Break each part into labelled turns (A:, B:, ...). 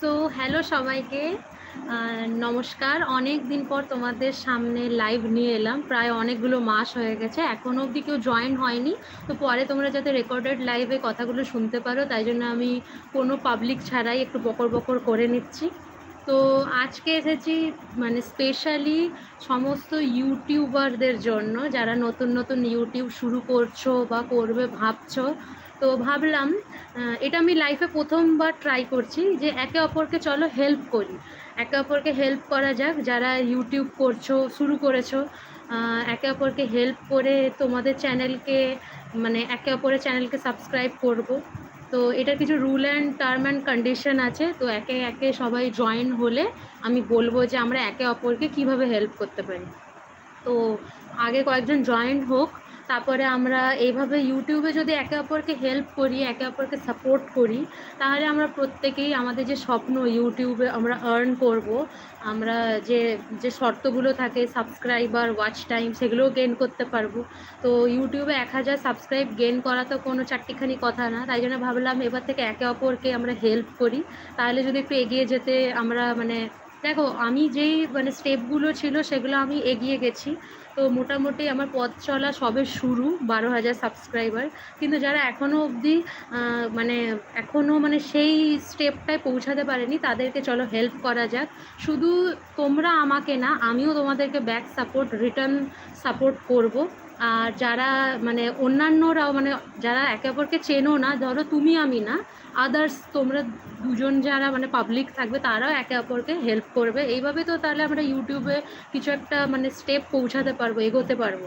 A: So hello সবাইকে। নমস্কার, অনেক দিন পর তোমাদের সামনে লাইভ নিয়ে এলাম। প্রায় অনেকগুলো মাস হয়ে গেছে এখনও অবধি কেউ জয়েন হয়নি। তো পরে তোমরা যাতে রেকর্ডেড লাইভে কথাগুলো শুনতে পারো, তাই জন্য আমি কোনো পাবলিক ছাড়াই একটু বকর বকর করে নিচ্ছি। তো আজকে এসেছি মানে স্পেশালি সমস্ত ইউটিউবারদের জন্য, যারা নতুন নতুন ইউটিউব শুরু করছ বা করবে, ভাবছ। তো ভাবলাম এটা আমি লাইফে প্রথমবার ট্রাই করছি যে একে অপরকে চলো হেল্প করি। একে অপরকে হেল্প করা যাক, যারা ইউটিউব করছ, শুরু করেছ একে অপরকে হেল্প করে তোমাদের চ্যানেলকে মানে একে অপরের চ্যানেলকে সাবস্ক্রাইব করব। তো এটার কিছু rule and term and condition আছে, তো একে একে সবাই জয়েন হলে আমি বলব যে আমরা একে অপরকে কীভাবে হেল্প করতে পারি। তো আগে কয়েকজন জয়েন হোক তারপরে আমরা এইভাবে ইউটিউবে যদি একে অপরকে হেল্প করি, একে অপরকে সাপোর্ট করি, তাহলে আমরা প্রত্যেকেই আমাদের যে স্বপ্ন ইউটিউবে আমরা আর্ন করব। আমরা যে যে শর্তগুলো থাকে সাবস্ক্রাইবার ওয়াচ টাইম সেগুলোও গেন করতে পারব। তো ইউটিউবে এক হাজার সাবস্ক্রাইব গেন করা তো কোনো চারটিখানি কথা না। তাই জন্য ভাবলাম এবার থেকে একে অপরকে আমরা হেল্প করি। তাহলে যদি একটু এগিয়ে যেতে আমরা মানে দেখো আমি যেই মানে স্টেপগুলো ছিল সেগুলো আমি এগিয়ে গেছি। তো মোটামুটি আমার পথ চলা সবে শুরু, বারো হাজার সাবস্ক্রাইবার কিন্তু যারা এখনও অবধি মানে এখনও মানে সেই স্টেপটায় পৌঁছাতে পারেনি, তাদেরকে চলো হেল্প করা যাক। শুধু তোমরা আমাকে না, আমিও তোমাদেরকে ব্যাক সাপোর্ট রিটার্ন সাপোর্ট করব। আর যারা মানে অন্যান্যরাও মানে যারা একে অপরকে চেনো না, ধরো তুমি আমি না আদার্স তোমরা দুজন যারা মানে পাবলিক থাকবে, তারাও একে অপরকে হেল্প করবে। এইভাবে তো তাহলে আমরা ইউটিউবে কিছু একটা মানে স্টেপ পৌঁছাতে পারব, এগোতে পারব।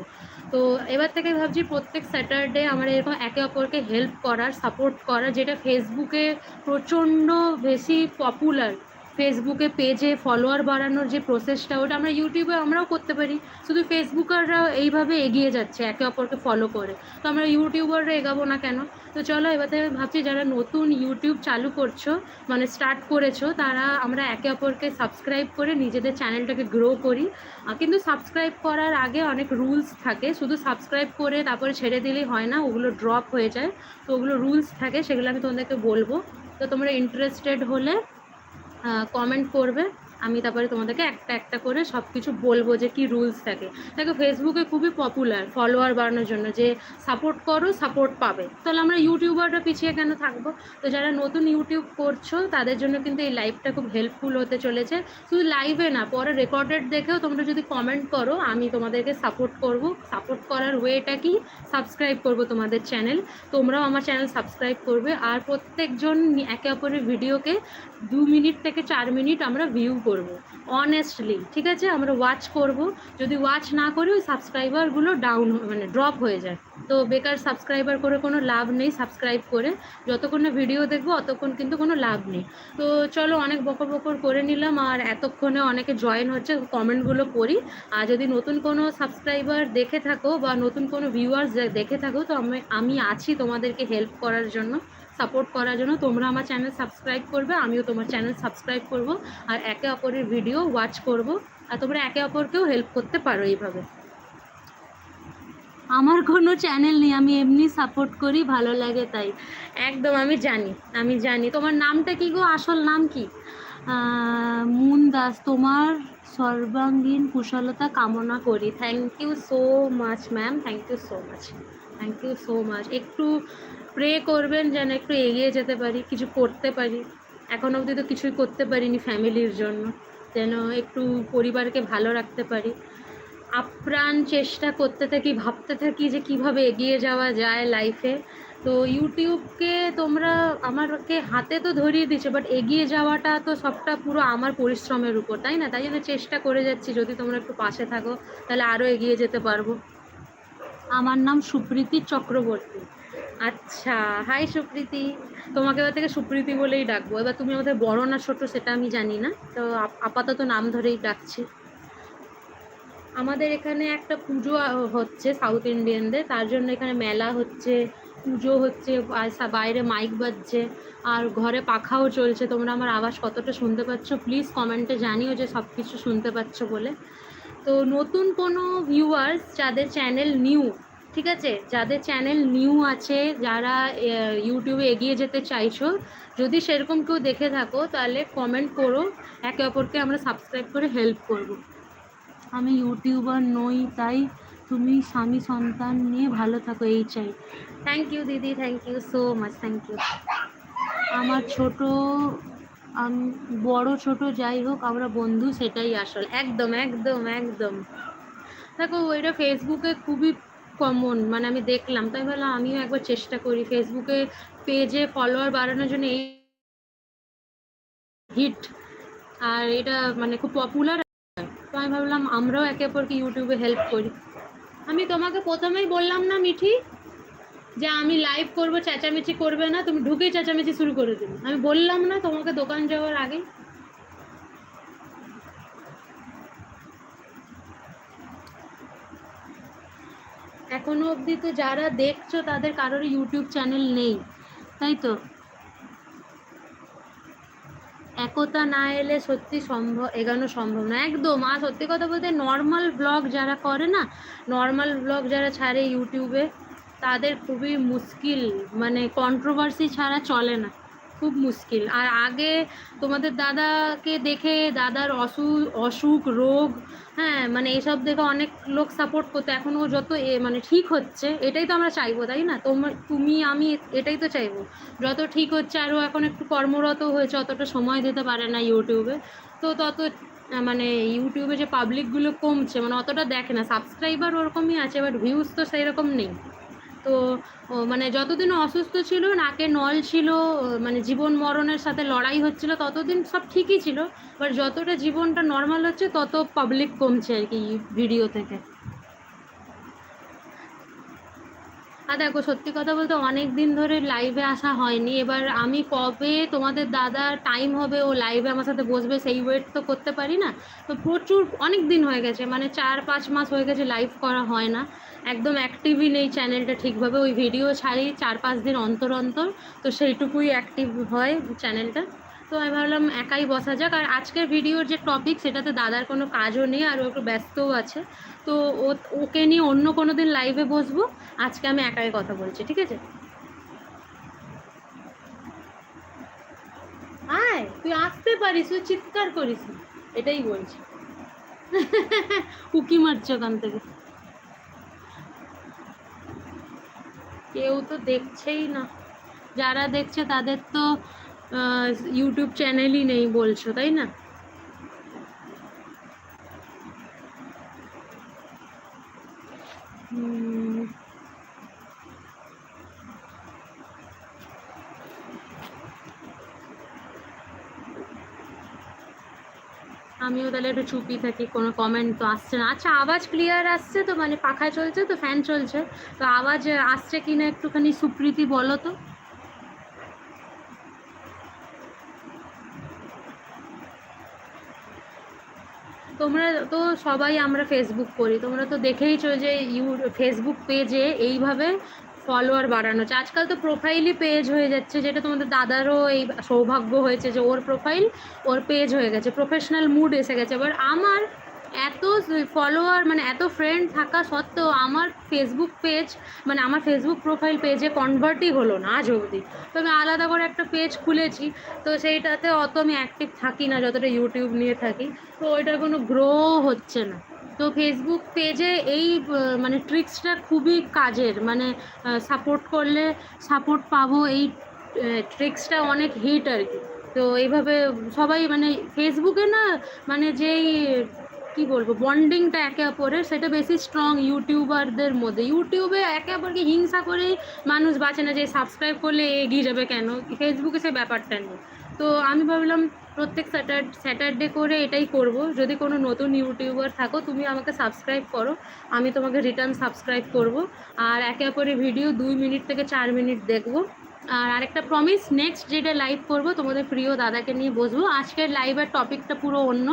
A: তো এবার থেকে ভাবছি প্রত্যেক স্যাটারডে আমরা এরকম একে অপরকে হেল্প করার সাপোর্ট করার, যেটা ফেসবুকে প্রচণ্ড বেশি পপুলার ফেসবুকে পেজে ফলোয়ার বাড়ানোর যে প্রসেসটা ওটা আমরা ইউটিউবে আমরাও করতে পারি। শুধু ফেসবুকাররাও এইভাবে এগিয়ে যাচ্ছে, একে অপরকে ফলো করে। তো আমরা ইউটিউবাররা এগাবো না কেন? তো চলো, এবার ভাবছি যারা নতুন ইউটিউব চালু করছ মানে স্টার্ট করেছ, তারা আমরা একে অপরকে সাবস্ক্রাইব করে নিজেদের চ্যানেলটাকে গ্রো করি। কিন্তু সাবস্ক্রাইব করার আগে অনেক রুলস থাকে। শুধু সাবস্ক্রাইব করে তারপরে ছেড়ে দিলেই হয় না, ওগুলো ড্রপ হয়ে যায়। তো ওগুলো রুলস থাকে, সেগুলো আমি তোমাদেরকে বলব। তো তোমরা ইন্টারেস্টেড হলে কমেন্ট করবে আমি তারপরে তোমাদেরকে একটা একটা করে সব কিছু বলব যে কি রুলস থাকে। দেখো ফেসবুকে খুবই পপুলার ফলোয়ার বাড়ানোর জন্য যে সাপোর্ট করো সাপোর্ট পাবে। তাহলে আমরা ইউটিউবাররা পিছিয়ে কেন থাকব? তো যারা নতুন ইউটিউব করছ, তাদের জন্য কিন্তু এই লাইভটা খুব হেল্পফুল হতে চলেছে। শুধু লাইভে না, পরে রেকর্ডেড দেখেও তোমরা যদি কমেন্ট করো, আমি তোমাদেরকে সাপোর্ট করব। সাপোর্ট করার ওয়েটা কি? সাবস্ক্রাইব করব তোমাদের চ্যানেল তোমরাও আমার চ্যানেল সাবস্ক্রাইব করবে। আর প্রত্যেকজন একে অপরের ভিডিওকে দু মিনিট থেকে চার মিনিট আমরা ভিউ করব অনেস্টলি ঠিক আছে? আমরা ওয়াচ করব। যদি ওয়াচ না করি, ওই সাবস্ক্রাইবারগুলো ডাউন মানে ড্রপ হয়ে যায়। তো বেকার সাবস্ক্রাইবার করে কোনো লাভ নেই সাবস্ক্রাইব করে। যতক্ষণ না ভিডিও দেখব, অতক্ষণ কিন্তু কোনো লাভ নেই। তো চলো, অনেক বকর বকর করে নিলাম। আর এতক্ষণে অনেকে জয়েন হচ্ছে কমেন্টগুলো পড়ি আর যদি নতুন কোনো সাবস্ক্রাইবার দেখে থাকো বা নতুন কোনো ভিউয়ার্স দেখে থাকো, তো আমি আমি আছি তোমাদেরকে হেল্প করার জন্য। সাপোর্ট করার জন্য তোমরা আমার চ্যানেল সাবস্ক্রাইব করবে, আমিও তোমার চ্যানেল সাবস্ক্রাইব করব আর একে অপরের ভিডিও ওয়াচ করব আর তোমরা একে অপরকেও হেল্প করতে পারো এইভাবে। আমার কোনো চ্যানেল নেই, আমি এমনি সাপোর্ট করি, ভালো লাগে তাই। একদম, আমি জানি আমি জানি। তোমার নামটা কি গো? আসল নাম কি? মুন দাস, তোমার সর্বাঙ্গীন কুশলতা কামনা করি। Thank you so much ma'am thank you so much thank you so much একটু প্রে করবেন যেন একটু এগিয়ে যেতে পারি, কিছু করতে পারি। এখন অবধি তো কিছুই করতে পারিনি ফ্যামিলির জন্য, যেন একটু পরিবারকে ভালো রাখতে পারি। আপ্রাণ চেষ্টা করতে থাকি, ভাবতে থাকি যে কীভাবে এগিয়ে যাওয়া যায় লাইফে তো ইউটিউবকে তোমরা আমাকে হাতে তো ধরিয়ে দিচ্ছে বাট এগিয়ে যাওয়াটা তো সবটা পুরো আমার পরিশ্রমের উপর, তাই না? তাই জন্য চেষ্টা করে যাচ্ছি, যদি তোমরা একটু পাশে থাকো, তাহলে আরও এগিয়ে যেতে পারব। আমার নাম সুপ্রীতি চক্রবর্তী। আচ্ছা হাই সুপ্রীতি। তোমাকে এবার থেকে সুপ্রীতি বলেই ডাকবো। এবার তুমি আমাদের বড় না ছোট সেটা আমি জানি না। তো আপাতত নাম ধরেই ডাকছি। আমাদের এখানে একটা পুজো হচ্ছে সাউথ ইন্ডিয়ানদের তার জন্য এখানে মেলা হচ্ছে, পুজো হচ্ছে বাইরে মাইক বাজছে, আর ঘরে পাখাও চলছে। তোমরা আমার আওয়াজ কতটা শুনতে পাচ্ছ প্লিজ কমেন্টে জানিও যে সব কিছু শুনতে পাচ্ছ বলে। তো নতুন কোনো ভিউয়ার্স যাদের চ্যানেল নিউ ঠিক আছে? যাদের চ্যানেল নিউ আছে, যারা ইউটিউবে এগিয়ে যেতে চাইছো, যদি সেরকম কেউ দেখে থাকো, তাহলে কমেন্ট করো। একে অপরকে আমরা সাবস্ক্রাইব করে হেল্প করব। আমি ইউটিউবার নই, তাই তুমি স্বামী সন্তান নিয়ে ভালো থাকো, এই চাই। থ্যাংক ইউ দিদি thank you so much thank you আমার ছোট বড় ছোট যাই হোক, আমরা বন্ধু, সেটাই আসল। একদম একদম একদম। দেখো, ওইটা ফেসবুকে খুবই কমন মানে আমি দেখলাম। তাই ভাবলাম আমিও একবার চেষ্টা করি ফেসবুকে পেজে ফলোয়ার বাড়ানোর জন্য এই হিট আর এটা মানে খুব পপুলার তো আমি ভাবলাম আমরাও একে অপরকে ইউটিউবে হেল্প করি। আমি তোমাকে প্রথমেই বললাম না মিঠি, যে আমি লাইভ করব, চেঁচামেচি করবে না, তুমি ঢুকেই চেঁচামেচি শুরু করে দেবে। আমি বললাম না তোমাকে দোকান যাওয়ার আগে এখনও অবধি তো যারা দেখছ, তাদের কারোর ইউটিউব চ্যানেল নেই, তাই তো? একতা না এলে সত্যি সম্ভব, এগানো সম্ভব না। একদম, আর সত্যি কথা বলতে নর্মাল ব্লগ যারা করে না নর্মাল ব্লগ যারা ছাড়ে ইউটিউবে তাদের খুবই মুশকিল মানে কন্ট্রোভার্সি ছাড়া চলে না। খুব মুশকিল। আর আগে তোমাদের দাদাকে দেখে দাদার অসুখ অসুখ, রোগ হ্যাঁ মানে এইসব দেখে অনেক লোক সাপোর্ট করতো। এখন ও যত এ মানে ঠিক হচ্ছে, এটাই তো আমরা চাইব, তাই না? তোমার, তুমি, আমি এটাই তো চাইব। যত ঠিক হচ্ছে, আরও এখন একটু কর্মরত হয়েছে অতটা সময় দিতে পারে না ইউটিউবে তো তত মানে ইউটিউবে যে পাবলিকগুলো কমছে মানে অতটা দেখে না। সাবস্ক্রাইবার ওরকমই আছে বাট ভিউজ তো সেই রকম নেই। তো মানে যতদিন অসুস্থ ছিল, নাকে নল ছিল মানে জীবন মরণের সাথে লড়াই হচ্ছিল, ততদিন সব ঠিকই ছিল বাট যতটা জীবনটা নর্মাল হচ্ছে, তত পাবলিক কমছে আর কি ভিডিও থেকে। আর দেখো, সত্যি কথা বলতে অনেক দিন ধরে লাইভে আসা হয়নি, এবার আমি কবে তোমাদের দাদা টাইম হবে ও লাইভে আমার সাথে বসবে, সেই ওয়েট তো করতে পারি না। তো প্রচুর, অনেক দিন হয়ে গেছে মানে চার পাঁচ মাস হয়ে গেছে লাইভ করা হয় না। একদম অ্যাক্টিভই নেই চ্যানেলটা ঠিকভাবে। ওই ভিডিও ছাড়ি চার পাঁচ দিন অন্তর অন্তর, তো সেইটুকুই অ্যাক্টিভ হয় চ্যানেলটা তো আমি ভাবলাম একাই বসা যাক। আর আজকের ভিডিওর যে টপিক সেটাতে দাদার কোনো কাজও নেই, আর ও একটু ব্যস্তও আছে। তো ও, ওকে নিয়ে অন্য কোনো দিন লাইভে বসবো। আজকে আমি একাই কথা বলছি, ঠিক আছে? আয়, তুই আসতে পারিস, তুই চিৎকার করিস এটাই বলছি। উকি মারছে ওখান থেকে। কেউ তো দেখছেই না। যারা দেখছে তাদের তো ইউটিউব চ্যানেলই নেই বলছো তাই না? হুম, আমিও তাহলে একটু চুপি থাকি, কোনো কমেন্ট তো আসছে না। আচ্ছা আওয়াজ ক্লিয়ার আসছে তো মানে পাখা চলছে তো ফ্যান চলছে। তো আওয়াজ আসছে কি না একটুখানি সুপ্রীতি বলো তো? তোমরা তো সবাই আমরা ফেসবুক করি, তোমরা তো দেখেইছো যে ইউ ফেসবুক পেজে এইভাবে ফলোয়ার বাড়ানো আজকাল তো প্রোফাইলই পেজ হয়ে যাচ্ছে, যেটা তোমাদের দাদারও এই সৌভাগ্য হয়েছে যে ওর প্রোফাইল ওর পেজ হয়ে গেছে প্রফেশনাল মুড এসে গেছে। এবার আমার এত ফলোয়ার মানে এত ফ্রেন্ড থাকা সত্ত্বেও আমার ফেসবুক পেজ মানে আমার ফেসবুক প্রোফাইল পেজে কনভার্টই হলো না আজ অবধি। তো আমি আলাদা করে একটা পেজ খুলেছি, তো সেইটাতে অত আমি অ্যাক্টিভ থাকি না, যতটা ইউটিউব নিয়ে থাকি। তো ওইটার কোনো গ্রো হচ্ছে না। তো ফেসবুক পেজে এই মানে ট্রিক্সটা খুবই কাজের। মানে সাপোর্ট করলে সাপোর্ট পাবো এই ট্রিক্সটা অনেক হিট আর কি। তো এইভাবে সবাই মানে ফেসবুকে না মানে যেই, কি বলব বন্ডিংটা একে অপরের, সেটা বেশি স্ট্রং ইউটিউবারদের মধ্যে। ইউটিউবে একে অপরকে হিংসা করে মানুষ বাঁচে না, যে সাবস্ক্রাইব করলে এগিয়ে যাবে কেন? ফেসবুকে সে ব্যাপারটা নেই। তো আমি ভাবলাম প্রত্যেক স্যাটার স্যাটারডে করে এটাই করব। যদি কোনো নতুন ইউটিউবার থাকো, তুমি আমাকে সাবস্ক্রাইব করো। আমি তোমাকে রিটার্ন সাবস্ক্রাইব করব। আর একে অপরের ভিডিও দুই মিনিট থেকে চার মিনিট দেখব। আর আরেকটা প্রমিস নেক্সট যেটা লাইভ করব, তোমাদের প্রিয় দাদাকে নিয়ে বসবো। আজকের লাইভের টপিকটা পুরো অন্য,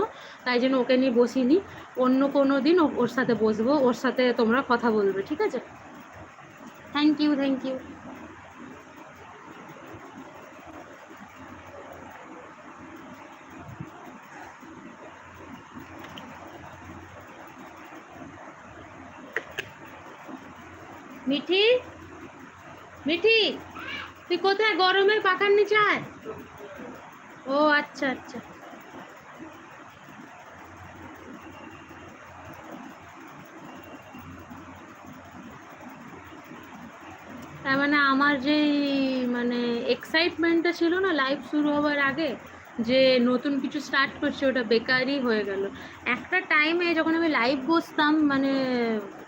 A: তাই জন্য ওকে নিয়ে বসিনি। অন্য কোনো দিন ওর সাথে বসবো, ওর সাথে তোমরা কথা বলবে, ঠিক আছে? Thank you thank you Mithi? Mithi, তুই কোথায়? গরমের পাখার নিচে আয়। ও আচ্ছা আচ্ছা। তার মানে আমার যেই মানে এক্সাইটমেন্টটা ছিল না লাইভ শুরু হওয়ার আগে, যে নতুন কিছু স্টার্ট করছে, ওটা বেকারই হয়ে গেল। একটা টাইমে যখন আমি লাইভ বসতাম মানে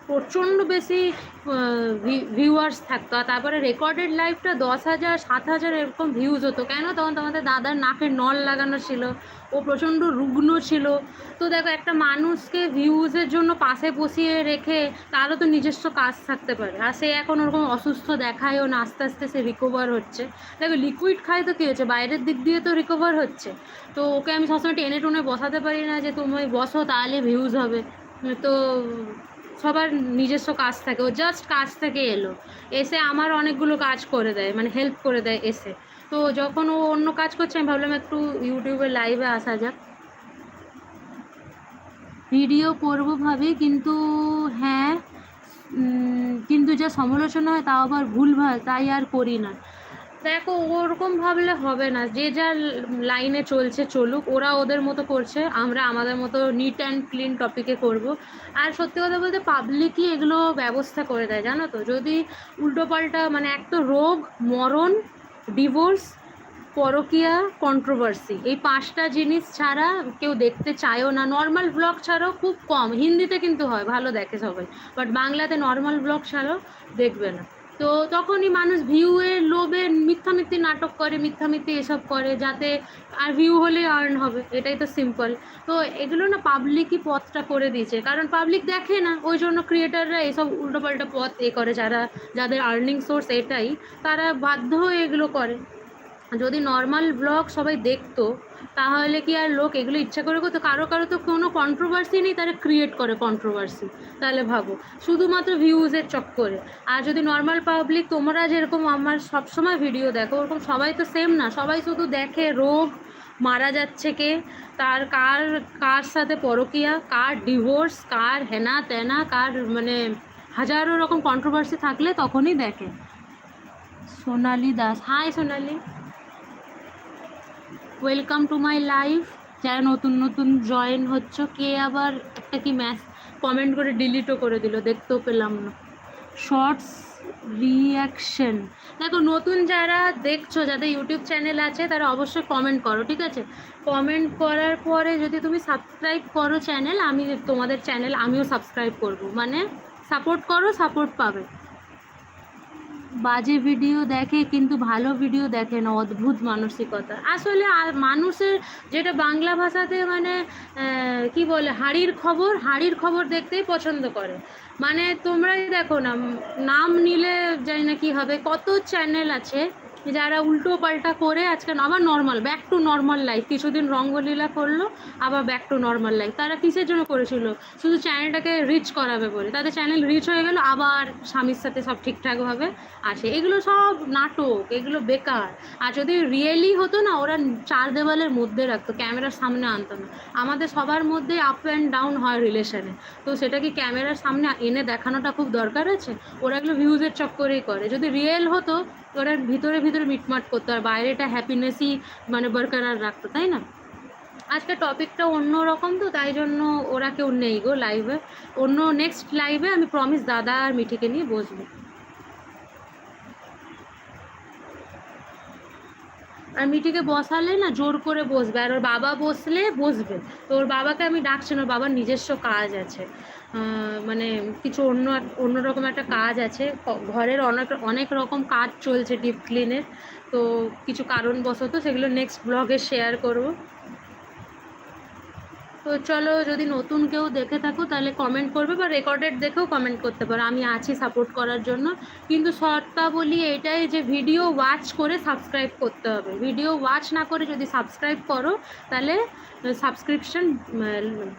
A: প্রচণ্ড বেশি ভিউয়ার্স থাকতো। আর তারপরে রেকর্ডেড লাইভটা দশ হাজার, সাত হাজার এরকম ভিউজ হতো। কেন? তখন তোমাদের দাদার নাকের নল লাগানো ছিল। ও প্রচণ্ড রুগ্ন ছিল। তো দেখো, একটা মানুষকে ভিউজের জন্য পাশে বসিয়ে রেখে তারও তো নিজস্ব কাজ থাকতে পারে। আর সে এখন ওরকম অসুস্থ দেখায়ও না, আস্তে আস্তে সে রিকভার হচ্ছে। দেখো লিকুইড খায় তো কী হচ্ছে? বাইরের দিক দিয়ে তো রিকভার হচ্ছে। তো ওকে আমি সবসময় টেনে টুনে বসাতে পারি না যে, তুমি বসো, তাহলে ভিউজ হবে। তো সবার নিজস্ব কাজ থাকে, ও জাস্ট কাজ থেকে এলো। এসে আমার অনেকগুলো কাজ করে দেয় মানে হেল্প করে দেয় এসে। তো যখন ও অন্য কাজ করছে, আমি ভাবলাম একটু ইউটিউবে লাইভে আসা যাক। ভিডিও করব ভাবি, কিন্তু হ্যাঁ কিন্তু যা সমালোচনা হয় তাও আবার ভুলভাল তাই আর করি না। দেখো, ওরকম ভাবলে হবে না। যে যার লাইনে চলছে, চলুক, ওরা ওদের মতো করছে, আমরা আমাদের মতো নিট অ্যান্ড ক্লিন টপিকে করব। আর সত্যি কথা বলতে পাবলিকই এগুলো ব্যবস্থা করে দেয়, জানো তো? যদি উল্টোপাল্টা মানে এক তো রোগ, মরণ ডিভোর্স পরকিয়া কন্ট্রোভার্সি এই পাঁচটা জিনিস ছাড়া কেউ দেখতে চায়ও না। নর্মাল ব্লগ ছাড়াও খুব কম। হিন্দিতে কিন্তু হয়, ভালো দেখে সবাই। বাট বাংলাতে নর্মাল ব্লগ ছাড়াও দেখবে না। তো তখনই মানুষ ভিউয়ের লোভে মিথ্যা মিথ্যে নাটক করে মিথ্যামিথ্যি এসব করে যাতে আর ভিউ হলে আর্ন হবে। এটাই তো সিম্পল তো এগুলো না পাবলিকই পথটা করে দিয়েছে। কারণ পাবলিক দেখে না, ওই জন্য ক্রিয়েটাররা এসব উল্টোপাল্টা পথ এ করে। যারা, যাদের আর্নিং সোর্স এটাই, তারা বাধ্য হয়ে এগুলো করে। যদি নর্মাল ব্লগ সবাই দেখতো তাহলে কি আর লোক এগুলো ইচ্ছা করে করতো? কারও কারও তো কোনো কন্ট্রোভার্সি নেই, তারা ক্রিয়েট করে কন্ট্রোভার্সি তাহলে ভাবো, শুধুমাত্র ভিউজের চক্করে। আর যদি নর্মাল পাবলিক তোমরা যেরকম আমার সবসময় ভিডিও দেখো, ওরকম সবাই তো সেম না। সবাই শুধু দেখে রোগ, মারা যাচ্ছে কে, তার কার কার সাথে পরকিয়া, কার ডিভোর্স কার হেনা তেনা, কার মানে হাজারো রকম কন্ট্রোভার্সি থাকলে তখনই দেখে। Sonali Das, hi Sonali. Welcome to my life যারা নতুন নতুন জয়েন হচ্ছ, কে আবার একটা কি ম্যাস কমেন্ট করে ডিলিটও করে দিল, দেখতেও পেলাম না। শর্টস রিয়াকশন দেখো, নতুন যারা দেখছ, যাদের ইউটিউব চ্যানেল আছে, তারা অবশ্যই কমেন্ট করো, ঠিক আছে? কমেন্ট করার পরে যদি তুমি সাবস্ক্রাইব করো চ্যানেল আমি তোমাদের চ্যানেল আমিও সাবস্ক্রাইব করব। মানে সাপোর্ট করো সাপোর্ট পাবে। বাজে ভিডিও দেখে কিন্তু ভালো ভিডিও দেখে না, অদ্ভুত মানসিকতা। আসলে মানুষের যেটা বাংলা ভাষাতে মানে কি বলে, হাড়ির খবর হাড়ির খবর দেখতেই পছন্দ করে। মানে তোমরাই দেখো না নাম নিলে জানি না কী হবে, কত চ্যানেল আছে যারা উল্টো পাল্টা করে আজকে আবার normal back to normal life কিছুদিন রঙ্গলীলা করল, আবার ব্যাক টু নর্মাল লাইফ তারা কিসের জন্য করেছিল? শুধু চ্যানেলটাকে রিচ করাবে বলে। তাদের চ্যানেল রিচ হয়ে গেল, আবার স্বামীর সাথে সব ঠিকঠাকভাবে আসে। এগুলো সব নাটক, এগুলো বেকার। আর যদি রিয়েলি হতো না, ওরা চার দেওয়ালের মধ্যে রাখতো ক্যামেরার সামনে আনতো না। আমাদের সবার মধ্যে আপ অ্যান্ড ডাউন হয় রিলেশনে তো সেটা কি ক্যামেরার সামনে এনে দেখানোটা খুব দরকার আছে? ওরা এগুলো ভিউজের চক্করেই করে। যদি রিয়েল হতো ওরা ভিতরে ভিতরে মিটমাট করতো আর বাইরেটা হ্যাপিনেসই মানে বরকরার রাখতো, তাই না? আজকে টপিকটা অন্য রকম তো, তাই জন্য ওরা কেউ নেই গো লাইভে অন্য নেক্সট লাইভে আমি প্রমিস দাদা আর মিঠিকে নিয়ে বসবো। আর মিটিকে বসালে না জোর করে বসবে। আর ওর বাবা বসলে বসবে। তো ওর বাবাকে আমি ডাকছি না ওর বাবার নিজস্ব কাজ আছে। মানে কিছু অন্য অন্যরকম একটা কাজ আছে। ঘরের অনেক অনেক রকম কাজ চলছে ডিপ ক্লিনের। তো কিছু কারণবশত সেগুলো নেক্সট ব্লগে শেয়ার করব। তো চলো যদি নতুন কেউ দেখে থাকো, তাহলে কমেন্ট করবে বা রেকর্ডেড দেখেও কমেন্ট করতে পারো। আমি আছি সাপোর্ট করার জন্য। কিন্তু শর্তাবলী এটাই যে ভিডিও ওয়াচ করে সাবস্ক্রাইব করতে হবে। ভিডিও ওয়াচ না করে যদি সাবস্ক্রাইব করো, তাহলে সাবস্ক্রিপশন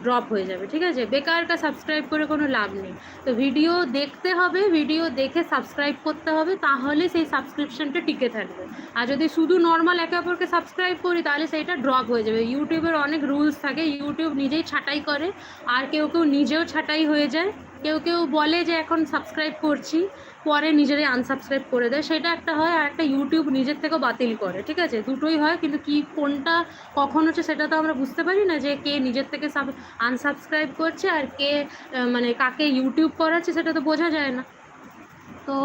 A: ড্রপ হয়ে যাবে, ঠিক আছে? বেকারটা সাবস্ক্রাইব করে কোনো লাভ নেই। তো ভিডিও দেখতে হবে ভিডিও দেখে সাবস্ক্রাইব করতে হবে, তাহলে সেই সাবস্ক্রিপশনটা টিকে থাকবে। আর যদি শুধু নর্মাল একে অপরকে সাবস্ক্রাইব করি, তাহলে সেইটা ড্রপ হয়ে যাবে। ইউটিউবের অনেক রুলস থাকে, ইউটিউব নিজেই ছাঁটাই করে, আর কেউ কেউ নিজেও ছাঁটাই হয়ে যায়। কেউ কেউ বলে যে, এখন সাবস্ক্রাইব করছি। পরে নিজেরাই আনসাবস্ক্রাইব করে দেয়। সেটা একটা হয় আর একটা ইউটিউব নিজের থেকেও বাতিল করে, ঠিক আছে? দুটোই হয়, কিন্তু কি কোনটা কখন হচ্ছে সেটা তো আমরা বুঝতে পারি না যে কে নিজের থেকে সাব আনসাবস্ক্রাইব করছে আর কে মানে কাকে ইউটিউব করাচ্ছে সেটা তো বোঝা যায় না। তো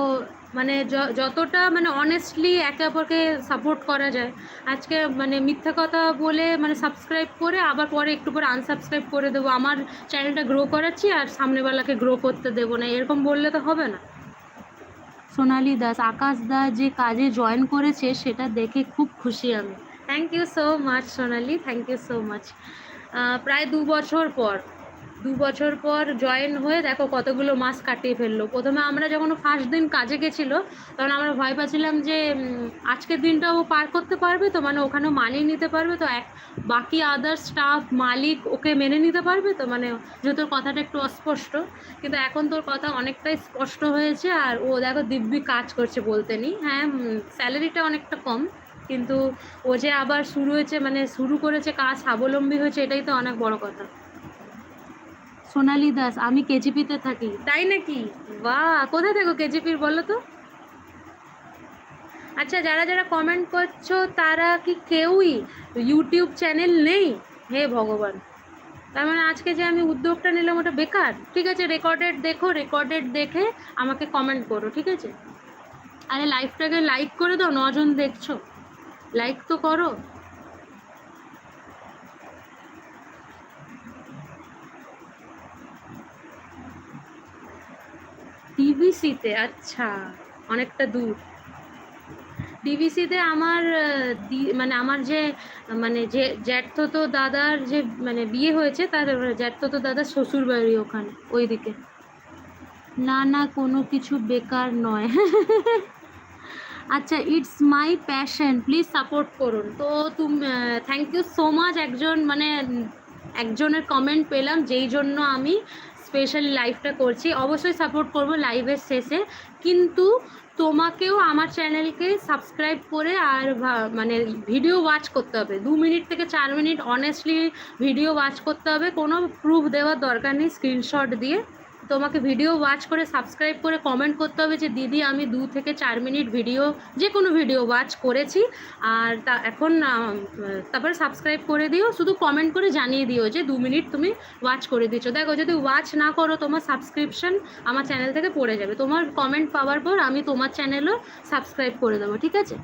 A: মানে যতটা মানে অনেস্টলি একে অপরকে সাপোর্ট করা যায়। আজকে মানে মিথ্যা কথা বলে মানে সাবস্ক্রাইব করে আবার পরে একটু পরে আনসাবস্ক্রাইব করে দেবো। আমার চ্যানেলটা গ্রো করাচ্ছি আর সামনেবেলাকে গ্রো করতে দেবো না, এরকম বললে তো হবে না। সোনালি দাস, আকাশ দা যে কাজে জয়েন করেছে, সেটা দেখে খুব খুশি আমি। Thank you so much Sonali. Thank you so much প্রায় দু বছর পর দু বছর পর জয়েন হয়ে দেখো কতগুলো মাস কাটিয়ে ফেলল। প্রথমে আমরা যখন ফার্স্ট দিন কাজে গেছিল, তখন আমরা ভয় পাচ্ছিলাম যে আজকের দিনটা ও পার করতে পারবে তো? মানে ওখানেও মানিয়ে নিতে পারবে তো? এক, বাকি আদার স্টাফ মালিক ওকে মেনে নিতে পারবে তো? মানে যেহেতু কথাটা একটু অস্পষ্ট, কিন্তু এখন তোর কথা অনেকটাই স্পষ্ট হয়েছে। আর ও দেখো দিব্যি কাজ করছে বলতে নি হ্যাঁ স্যালারিটা অনেকটা কম, কিন্তু ও যে আবার শুরু হয়েছে মানে শুরু করেছে, কাজ স্বাবলম্বী হয়েছে, এটাই তো অনেক বড় কথা। সোনালি দাস আমি কেজিপিতে থাকি। তাই নাকি? বাহ কোথায় থাকো কেজিপির বলো তো? আচ্ছা যারা যারা কমেন্ট করছ তারা কি কেউই ইউটিউব চ্যানেল নেই? হে ভগবান। তার মানে আজকে যে আমি উদ্যোগটা নিলাম ওটা বেকার। ঠিক আছে রেকর্ডেড দেখো রেকর্ডেড দেখে আমাকে কমেন্ট করো ঠিক আছে? আরে লাইভটাকে লাইক করে দাও নজন দেখছ। লাইক তো করো। ডিভিসিতে আচ্ছা অনেকটা দূর। ডিভিসিতে আমার মানে আমার যে মানে যে জ্যাঠতো দাদার যে মানে বিয়ে হয়েছে, তার জ্যাঠতো দাদার শ্বশুর বাড়ি ওখানে, ওইদিকে। না না, কোনো কিছু বেকার নয়। আচ্ছা it's my passion please support করুন। তো তুমি থ্যাংক ইউ সো মাচ একজন মানে একজনের কমেন্ট পেলাম, যেই জন্য আমি স্পেশালি লাইভটা করছি। অবশ্যই সাপোর্ট করব লাইভের শেষে। কিন্তু তোমাকেও আমার চ্যানেলকে সাবস্ক্রাইব করে আর মানে ভিডিও ওয়াচ করতে হবে। দু মিনিট থেকে চার মিনিট অনেস্টলি ভিডিও ওয়াচ করতে হবে। কোনো প্রুফ দেওয়ার দরকার নেই স্ক্রিনশট দিয়ে। তোমাকে ভিডিও ওয়াচ করে সাবস্ক্রাইব করে কমেন্ট করতে হবে যে, দিদি, আমি দু থেকে চার মিনিট ভিডিও যে কোনো ভিডিও ওয়াচ করেছি। আর তা, এখন তারপরে সাবস্ক্রাইব করে দিও। শুধু কমেন্ট করে জানিয়ে দিও যে, দু মিনিট তুমি ওয়াচ করে দিচ্ছ দেখো, যদি ওয়াচ না করো, তোমার সাবস্ক্রিপশন আমার চ্যানেল থেকে পড়ে যাবে। তোমার কমেন্ট পাওয়ার পর আমি তোমার চ্যানেলও সাবস্ক্রাইব করে দেবো, ঠিক আছে?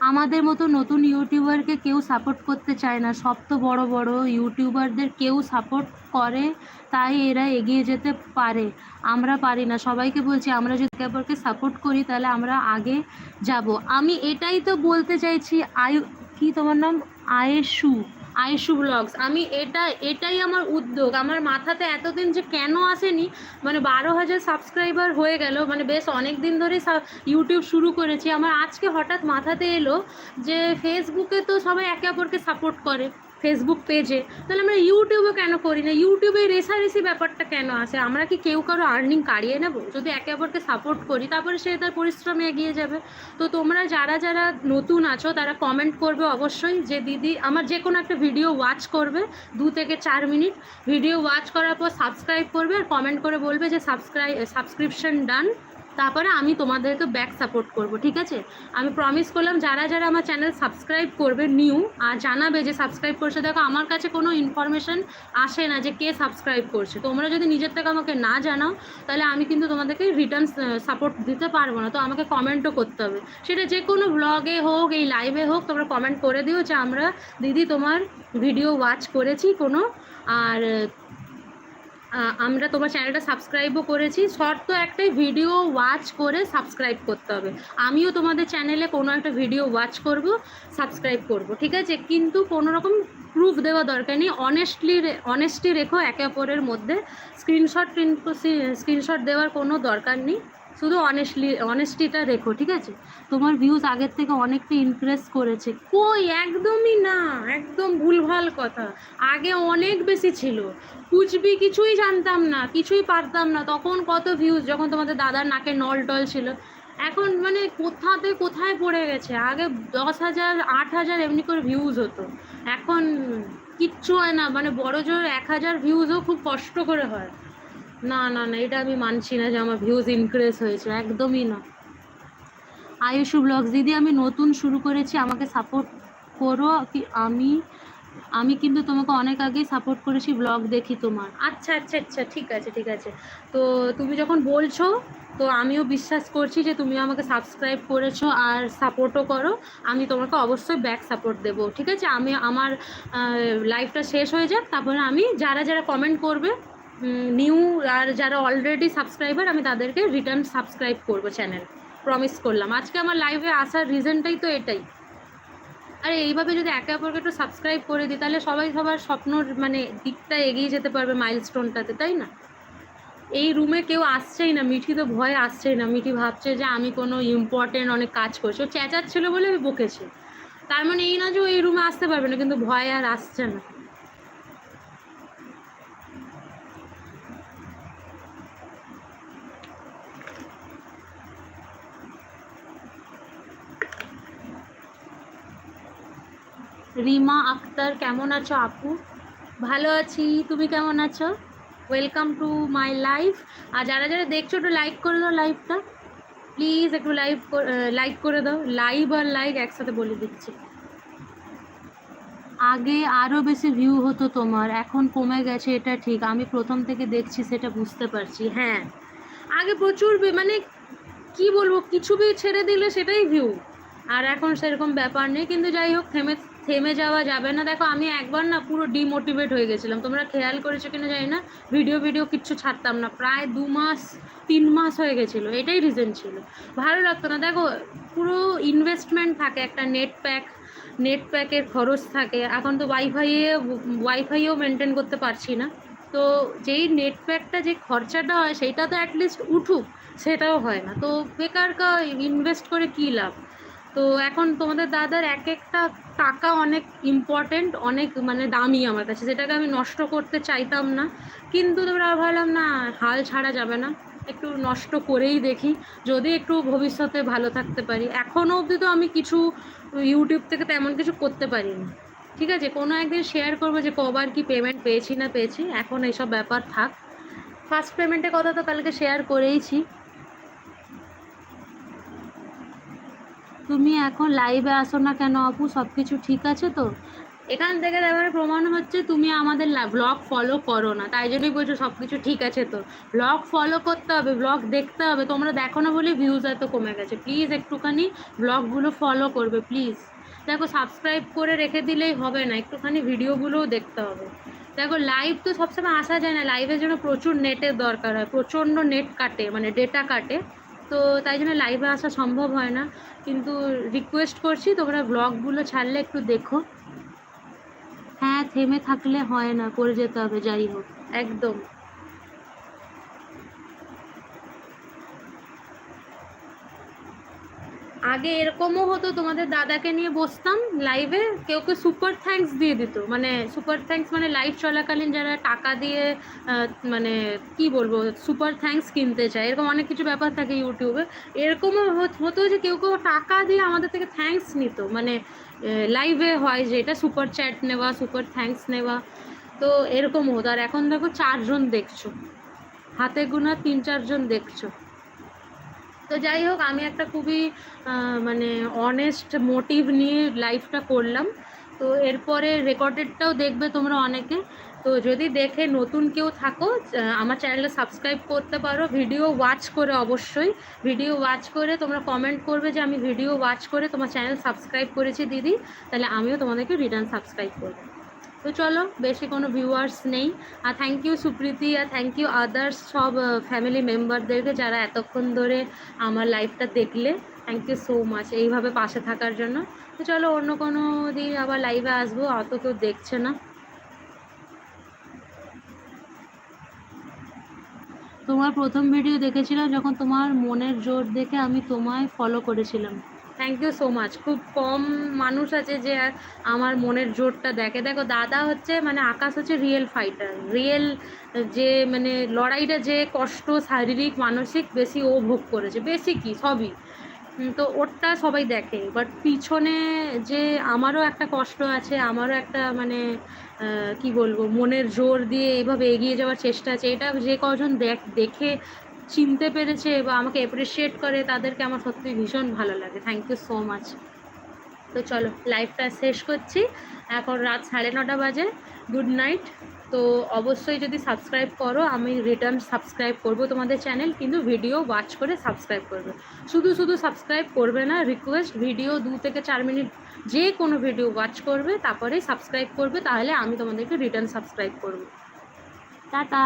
A: আমাদের মতো নতুন ইউটিউবারকে কেউ সাপোর্ট করতে চায় না। সব তো বড় বড় ইউটিউবারদের কেউ সাপোর্ট করে, তাই এরা এগিয়ে যেতে পারে। আমরা পারি না। সবাইকে বলছি, আমরা যদি একে সাপোর্ট করি, তাহলে আমরা আগে যাব। আমি এটাই তো বলতে চাইছি, আয়ু, কি তোমার নাম? আয়েশু। আয়েশু ব্লগস। আমি এটা, এটাই আমার উদ্যোগ। আমার মাথাতে এতদিন যে কেন আসেনি মানে বারো হাজার সাবস্ক্রাইবার হয়ে গেল মানে বেশ অনেক দিন ধরে ইউটিউব শুরু করেছি। আমার আজকে হঠাৎ মাথাতে এলো যে ফেসবুকে তো সবাই একে অপরকে সাপোর্ট করে। ফেসবুক পেজে তাহলে আমরা ইউটিউবে কেন করি না? ইউটিউবে রেসারেসি ব্যাপারটা কেন আছে? আমরা কি কেউ কারও আর্নিং কাড়িয়ে নেব? যদি একে অপরকে সাপোর্ট করি, তারপরে সে তার পরিশ্রমে এগিয়ে যাবে। তো তোমরা যারা যারা নতুন আছো, তারা কমেন্ট করবে অবশ্যই যে, দিদি, আমার যে কোনো একটা ভিডিও ওয়াচ করবে, দু থেকে চার মিনিট। ভিডিও ওয়াচ করার পর সাবস্ক্রাইব করবে আর কমেন্ট করে বলবে যে সাবস্ক্রাইব সাবস্ক্রিপশন ডান তারপরে আমি তোমাদেরকে ব্যাক সাপোর্ট করব, ঠিক আছে? আমি প্রমিস করলাম, যারা যারা আমার চ্যানেল সাবস্ক্রাইব করবে নিউ আর জানাবে যে সাবস্ক্রাইব করছে, দেখো আমার কাছে কোনো ইনফরমেশন আসে না যে কে সাবস্ক্রাইব করছে। তোমরা যদি নিজের থেকে আমাকে না জানাও, তাহলে আমি কিন্তু তোমাদেরকে রিটার্ন সাপোর্ট দিতে পারব না। তো আমাকে কমেন্টও করতে হবে। সেটা যে কোনো ব্লগে হোক, এই লাইভে হোক, তোমরা কমেন্ট করে দিও যে আমরা, দিদি তোমার ভিডিও ওয়াচ করেছি কোনো, আর আমরা তোমার চ্যানেলটা সাবস্ক্রাইবও করেছি। শর্ত একটাই ভিডিও ওয়াচ করে সাবস্ক্রাইব করতে হবে। আমিও তোমাদের চ্যানেলে কোনো একটা ভিডিও ওয়াচ করব সাবস্ক্রাইব করব, ঠিক আছে? কিন্তু কোনো রকম প্রুফ দেওয়া দরকার নেই। অনেস্টলি অনেস্টি রেখো একে অপরের মধ্যে। স্ক্রিনশট স্ক্রিনশট দেওয়ার কোনো দরকার নেই। শুধু অনেস্টলি অনেস্টিটা রেখো, ঠিক আছে? তোমার ভিউজ আগের থেকে অনেকটা ইনক্রিজ করেছে। কই? একদমই না, একদম ভুলভাল কথা। আগে অনেক বেশি ছিল। কুচবি কিছুই জানতাম না, কিছুই পারতাম না। তখন কত ভিউজ যখন তোমাদের দাদার নাকে নল টল ছিল। এখন মানে কোথাতে কোথায় পড়ে গেছে? আগে দশ হাজার, আট হাজার এমনি করে ভিউজ হতো। এখন কিচ্ছু হয় না। মানে বড় জোর এক হাজার ভিউজও খুব কষ্ট করে হয়। না না না, এটা আমি মানছি না যে আমার ভিউজ ইনক্রিজ হয়েছে, একদমই না। আয়ুষু ব্লগস দিদি, আমি নতুন শুরু করেছি, আমাকে সাপোর্ট করো, কি আমি আমি কিন্তু তোমাকে অনেক আগেই সাপোর্ট করেছি ব্লগ দেখি তোমার। আচ্ছা আচ্ছা আচ্ছা ঠিক আছে ঠিক আছে। তো তুমি যখন বলছো, তো আমিও বিশ্বাস করছি যে তুমি আমাকে সাবস্ক্রাইব করেছ আর সাপোর্টও করো, আমি তোমাকে অবশ্যই ব্যাক সাপোর্ট দেবো, ঠিক আছে? আমি আমার লাইফটা শেষ হয়ে যাক, তারপরে আমি যারা যারা কমেন্ট করবে নিউ আর যারা অলরেডি সাবস্ক্রাইবার আমি তাদেরকে রিটার্ন সাবস্ক্রাইব করব চ্যানেল প্রমিস করলাম। আজকে আমার লাইভে আসার রিজনটাই তো এটাই। আরে, এইভাবে যদি একে অপরকে একটু সাবস্ক্রাইব করে দিই, তাহলে সবাই সবার স্বপ্নর মানে দিকটা এগিয়ে যেতে পারবে মাইলস্টোনটাতে তাই না? এই রুমে কেউ আসছেই না। মিঠি তো ভয়ে আসছেই না। মিঠি ভাবছে যে আমি কোনো ইম্পর্টেন্ট অনেক কাজ করছি। ও চেঁচাচ্ছিল বলে আমি বকেছি। তার মানে এই না যে এই রুমে আসতে পারবে না, কিন্তু ভয় আর আসছে না। রিমা আক্তার, কেমন আছো আপু? ভালো আছি, তুমি কেমন আছো? ওয়েলকাম টু মাই লাইফ আর যারা যারা দেখছ, একটু লাইক করে দাও লাইভটা প্লিজ একটু লাইভ লাইক করে দাও। লাইভ আর লাইক একসাথে বলে দিচ্ছি। আগে আরও বেশি ভিউ হতো তোমার, এখন কমে গেছে, এটা ঠিক। আমি প্রথম থেকে দেখছি, সেটা বুঝতে পারছি হ্যাঁ। আগে প্রচুর মানে কি বলব, কিছু বি ছেড়ে দিলে সেটাই ভিউ আর এখন সেরকম ব্যাপার নেই, কিন্তু যাই হোক, থেমে থেমে যাওয়া যাবে না। দেখো, আমি একবার না পুরো ডিমোটিভেট হয়ে গেছিলাম। তোমরা খেয়াল করেছ কিনা জানি না। ভিডিও ভিডিও কিচ্ছু ছাড়তাম না। প্রায় দু মাস, তিন মাস হয়ে গেছিল। এটাই রিজন ছিল। ভালো লাগতো না। দেখো, পুরো ইনভেস্টমেন্ট থাকে, একটা নেট প্যাক নেট প্যাকের খরচ থাকে। এখন তো ওয়াইফাইয়ে ওয়াইফাইও মেনটেন করতে পারছি না। তো যেই নেট প্যাকটা যে খরচাটা হয়, সেইটা তো অ্যাটলিস্ট উঠুক, সেটাও হয় না। তো বেকার ইনভেস্ট করে কী লাভ? তো এখন তোমাদের দাদার এক একটা টাকা অনেক ইম্পর্টেন্ট অনেক মানে দামি আমার কাছে। যেটাকে আমি নষ্ট করতে চাইতাম না। কিন্তু তোমরা ভাবলাম, না, হাল ছাড়া যাবে না। একটু নষ্ট করেই দেখি। যদি একটু ভবিষ্যতে ভালো থাকতে পারি। এখনও অবধি তো আমি কিছু ইউটিউব থেকে তেমন কিছু করতে পারিনি। ঠিক আছে? কোনো একদিন শেয়ার করব যে কবার কি পেমেন্ট পেয়েছি না পেয়েছি। এখন এইসব ব্যাপার থাক। ফার্স্ট পেমেন্টের কথা তো কালকে শেয়ার করেইছি। তুমি এখন লাইভে আসো না কেন আপু? সব কিছু ঠিক আছে তো? এখান থেকে এবারে প্রমাণ হচ্ছে তুমি আমাদের ব্লগ ফলো করো না। তাই জন্যই বলছো সব কিছু ঠিক আছে তো। ব্লগ ফলো করতে হবে ব্লগ দেখতে হবে। তোমরা দেখো না বলে ভিউজ এত কমে গেছে। প্লিজ একটুখানি ব্লগগুলো ফলো করবে প্লিজ দেখো সাবস্ক্রাইব করে রেখে দিলেই হবে না। একটুখানি ভিডিওগুলোও দেখতে হবে। দেখো লাইভ তো সবসময় আসা যায় না। লাইভের জন্য প্রচুর নেটের দরকার হয়। প্রচণ্ড নেট কাটে মানে ডেটা কাটে। তো তাই জন্য লাইভে আসা সম্ভব হয় না। কিন্তু রিকোয়েস্ট করছি, তোমরা ব্লগগুলো ছাড়লে একটু দেখো। হ্যাঁ থেমে থাকলে হয় না, করে যেতে হবে, যাই হোক। একদম। আগে এরকমও হতো তোমাদের দাদাকে নিয়ে বসতাম লাইভে কেউ কেউ সুপার থ্যাঙ্কস দিয়ে দিত। মানে সুপার থ্যাঙ্কস মানে লাইভ চলাকালীন যারা টাকা দিয়ে মানে কি বলব সুপার থ্যাঙ্কস কিনতে চায়, এরকম অনেক কিছু ব্যাপার থাকে ইউটিউবে এরকমও হতো যে কেউ কেউ টাকা দিয়ে আমাদের থেকে থ্যাঙ্কস নিত। মানে লাইভে হয় যেটা সুপার চ্যাট নেওয়া সুপার থ্যাঙ্কস নেওয়া। তো এরকম হতো। আর এখন দেখো চারজন দেখছ। হাতে গোনা তিন চারজন দেখছ। তো যাই হোক, আমি একটা খুবই মানে অনেস্ট মোটিভ নিয়ে লাইফটা করলাম। তো এরপরে রেকর্ডেডটাও দেখবে তোমরা অনেকে। তো যদি দেখে নতুন কেউ থাকো আমার চ্যানেলে সাবস্ক্রাইব করতে পারো। ভিডিও ওয়াচ করে অবশ্যই। ভিডিও ওয়াচ করে তোমরা কমেন্ট করবে যে, আমি ভিডিও ওয়াচ করে তোমার চ্যানেল সাবস্ক্রাইব করেছি, দিদি। তাহলে আমিও তোমাদেরকে রিটার্ন সাবস্ক্রাইব করব। তো চলো, বেশি কোনো ভিউয়ার্স নেই। আর থ্যাংক ইউ সুপ্রীতি, আর থ্যাংক ইউ আদার্স সব ফ্যামিলি মেম্বারদেরকে যারা এতক্ষণ ধরে আমার লাইফটা দেখলে। থ্যাংক ইউ সো মাচ এইভাবে পাশে থাকার জন্য। তো চলো, অন্য কোনো দিন আবার লাইভে আসব, অত কেউ দেখছে না। তোমার প্রথম ভিডিও দেখেছিলাম যখন তোমার মনের জোর দেখে আমি তোমায় ফলো করেছিলাম। থ্যাংক ইউ সো মাচ খুব কম মানুষ আছে যে আমার মনের জোরটা দেখে। দেখো, দাদা হচ্ছে মানে আকাশ হচ্ছে রিয়েল ফাইটার রিয়েল যে মানে লড়াইটা যে কষ্ট, শারীরিক, মানসিক, বেশি ও ভোগ করেছে। বেশি কি? সবই। তো ওরটা সবাই দেখে। বাট পিছনে যে আমারও একটা কষ্ট আছে, আমারও একটা মানে কি বলব, মনের জোর দিয়ে এভাবে এগিয়ে যাওয়ার চেষ্টা আছে। এটা যে কজন দেখ, দেখে চিনতে পেরেছে বা আমাকে অ্যাপ্রিসিয়েট করে, তাদেরকে আমার সত্যি ভীষণ ভালো লাগে। থ্যাংক ইউ সো মাচ তো চলো লাইভটা শেষ করছি। এখন রাত সাড়ে নটা বাজে। গুড নাইট তো অবশ্যই যদি সাবস্ক্রাইব করো, আমি রিটার্ন সাবস্ক্রাইব করব তোমাদের চ্যানেল কিন্তু ভিডিও ওয়াচ করে সাবস্ক্রাইব করবে। শুধু শুধু সাবস্ক্রাইব করবে না রিকোয়েস্ট ভিডিও দু থেকে চার মিনিট যে কোনো ভিডিও ওয়াচ করবে তারপরে সাবস্ক্রাইব করবে, তাহলে আমি তোমাদেরকে রিটার্ন সাবস্ক্রাইব করব। টাটা!